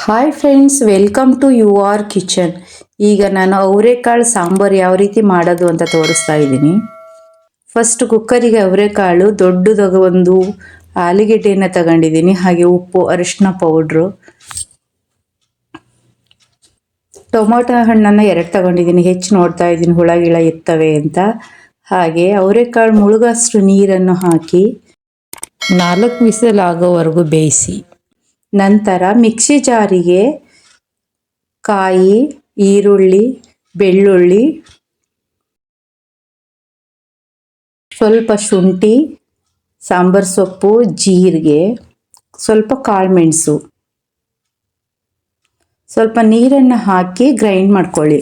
Hi friends welcome to you are kitchen ಈಗ ನಾನು ಅವರೆಕಾಳು ಸಾಂಬಾರು ಯಾವ ರೀತಿ ಮಾಡೋದು ಅಂತ ತೋರಿಸ್ತಾ ಇದ್ದೀನಿ. ಫಸ್ಟ್ ಕುಕ್ಕರಿಗೆ ಅವರೆಕಾಳು, ದೊಡ್ಡದಾಗ ಒಂದು ಆಲೂಗೆಡ್ಡೆಯನ್ನು ತಗೊಂಡಿದ್ದೀನಿ, ಹಾಗೆ ಉಪ್ಪು ಅರಿಶಿನ ಪೌಡ್ರು ಟೊಮೊಟೊ ಹಣ್ಣನ್ನು ಎರಡು ತಗೊಂಡಿದ್ದೀನಿ, ಹೆಚ್ಚು ನೋಡ್ತಾ ಇದ್ದೀನಿ, ಹುಳ, ಗಿಳ ಇರ್ತವೆ ಅಂತ. ಹಾಗೆ ಅವರೆಕಾಳು ಮುಳುಗಷ್ಟು ನೀರನ್ನು ಹಾಕಿ ನಾಲ್ಕು ವಿಸಲ್ ಆಗೋವರೆಗೂ ಬೇಯಿಸಿ. ನಂತರ ಮಿಕ್ಸಿ ಜಾರಿಗೆ ಕಾಯಿ, ಈರುಳ್ಳಿ, ಬೆಳ್ಳುಳ್ಳಿ, ಸ್ವಲ್ಪ ಶುಂಠಿ, ಸಾಂಬಾರು ಸೊಪ್ಪು, ಜೀರಿಗೆ, ಸ್ವಲ್ಪ ಕಾಳುಮೆಣಸು ಸ್ವಲ್ಪ ನೀರನ್ನು ಹಾಕಿ ಗ್ರೈಂಡ್ ಮಾಡ್ಕೊಳ್ಳಿ.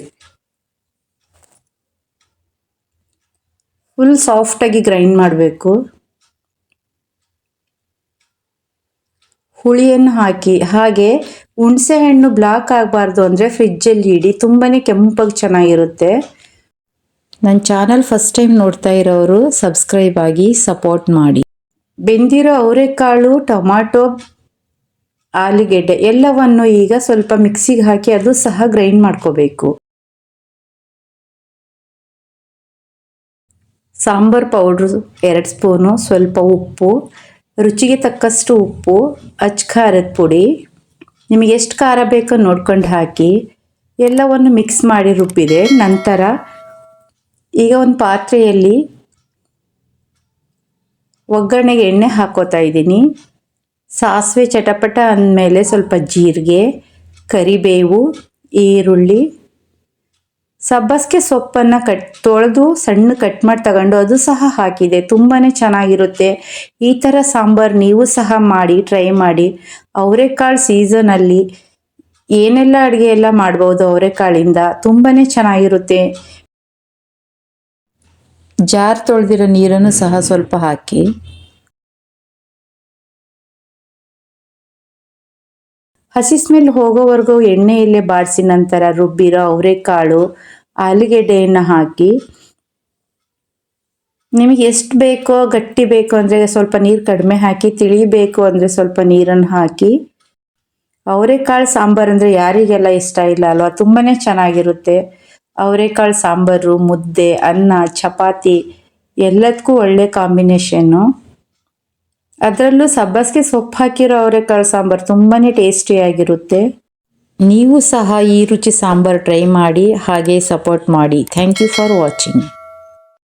ಫುಲ್ ಸಾಫ್ಟಾಗಿ ಗ್ರೈಂಡ್ ಮಾಡಬೇಕು. ಹುಳಿಯನ್ನು ಹಾಕಿ, ಹಾಗೆ ಹುಣಸೆ ಹಣ್ಣು ಬ್ಲಾಕ್ ಆಗಬಾರ್ದು ಅಂದರೆ ಫ್ರಿಜ್ಜಲ್ಲಿ ಇಡಿ. ತುಂಬಾ ಕೆಂಪಾಗಿ ಚೆನ್ನಾಗಿರುತ್ತೆ. ನನ್ನ ಚಾನಲ್ ಫಸ್ಟ್ ಟೈಮ್ ನೋಡ್ತಾ ಇರೋರು ಸಬ್ಸ್ಕ್ರೈಬ್ ಆಗಿ ಸಪೋರ್ಟ್ ಮಾಡಿ. ಬೆಂದಿರೋ ಅವರೆಕಾಳು, ಟೊಮಾಟೊ, ಆಲೂಗೆಡ್ಡೆ ಎಲ್ಲವನ್ನು ಈಗ ಸ್ವಲ್ಪ ಮಿಕ್ಸಿಗೆ ಹಾಕಿ ಅದು ಸಹ ಗ್ರೈಂಡ್ ಮಾಡ್ಕೋಬೇಕು. ಸಾಂಬಾರ್ ಪೌಡ್ರು ಎರಡು ಸ್ಪೂನು ಸ್ವಲ್ಪ ಉಪ್ಪು. ರುಚಿಗೆ ತಕ್ಕಷ್ಟು ಉಪ್ಪು ಅಚ್ಚ ಖಾರದ ಪುಡಿ, ನಿಮಗೆ ಎಷ್ಟು ಖಾರ ಬೇಕೋ ನೋಡ್ಕೊಂಡು ಹಾಕಿ ಎಲ್ಲವನ್ನು ಮಿಕ್ಸ್ ಮಾಡಿ ರುಬ್ಬಿದೆ. ನಂತರ ಈಗ ಒಂದು ಪಾತ್ರೆಯಲ್ಲಿ ಒಗ್ಗರಣೆಗೆ ಎಣ್ಣೆ ಹಾಕೋತಾ ಇದ್ದೀನಿ. ಸಾಸಿವೆ ಚಟಪಟ ಅಂದಮೇಲೆ ಸ್ವಲ್ಪ ಜೀರಿಗೆ, ಕರಿಬೇವು, ಈರುಳ್ಳಿ ಸಬ್ಬಸಿಗೆ ಸೊಪ್ಪನ್ನು ಕಟ್, ತೊಳೆದು ಸಣ್ಣ ಕಟ್ ಮಾಡಿ ತಗೊಂಡು ಅದು ಸಹ ಹಾಕಿದೆ. ತುಂಬಾ ಚೆನ್ನಾಗಿರುತ್ತೆ. ಈ ಥರ ಸಾಂಬಾರು ನೀವು ಸಹ ಮಾಡಿ ಟ್ರೈ ಮಾಡಿ. ಅವರೆಕಾಳು ಸೀಸನಲ್ಲಿ ಏನೆಲ್ಲ ಅಡುಗೆ ಎಲ್ಲ ಮಾಡ್ಬೋದು ಅವರೆಕಾಳಿಂದ? ತುಂಬಾ ಚೆನ್ನಾಗಿರುತ್ತೆ. ಜಾರ್ ತೊಳೆದಿರೋ ನೀರನ್ನು ಸಹ ಸ್ವಲ್ಪ ಹಾಕಿ. ಹಸಿ ಸ್ಮೆಲ್ ಹೋಗೋವರೆಗೂ ಎಣ್ಣೆಯಲ್ಲೇ ಬಾಡಿಸಿ ನಂತರ ರುಬ್ಬಿರೋ ಅವರೆಕಾಳು, ಆಲೂಗೆಡ್ಡೆಯನ್ನು ಹಾಕಿ. ನಿಮಗೆ ಎಷ್ಟು ಬೇಕೋ ಗಟ್ಟಿ ಬೇಕು ಅಂದರೆ ಸ್ವಲ್ಪ ನೀರು ಕಡಿಮೆ ಹಾಕಿ ತಿಳಿಬೇಕು ಅಂದರೆ ಸ್ವಲ್ಪ ನೀರನ್ನು ಹಾಕಿ. ಅವರೆಕಾಳು ಸಾಂಬಾರು ಅಂದರೆ ಯಾರಿಗೆಲ್ಲ ಇಷ್ಟ ಇಲ್ಲ ಅಲ್ವಾ? ತುಂಬಾ ಚೆನ್ನಾಗಿರುತ್ತೆ. ಅವರೆಕಾಳು ಸಾಂಬಾರು, ಮುದ್ದೆ, ಅನ್ನ, ಚಪಾತಿ ಎಲ್ಲದಕ್ಕೂ ಒಳ್ಳೆ ಕಾಂಬಿನೇಷನ್ನು. ಅದರಲ್ಲೂ ಸಬ್ಬಸಿಗೆ ಸೊಪ್ಪು ಹಾಕಿರೋ ಅವರೆಕಾಳು ಸಾಂಬಾರು ತುಂಬಾ ಟೇಸ್ಟಿಯಾಗಿರುತ್ತೆ. ನೀವು ಸಹ ಈ ರುಚಿ ಸಾಂಬಾರು ಟ್ರೈ ಮಾಡಿ, ಹಾಗೆ ಸಪೋರ್ಟ್ ಮಾಡಿ. Thank you for watching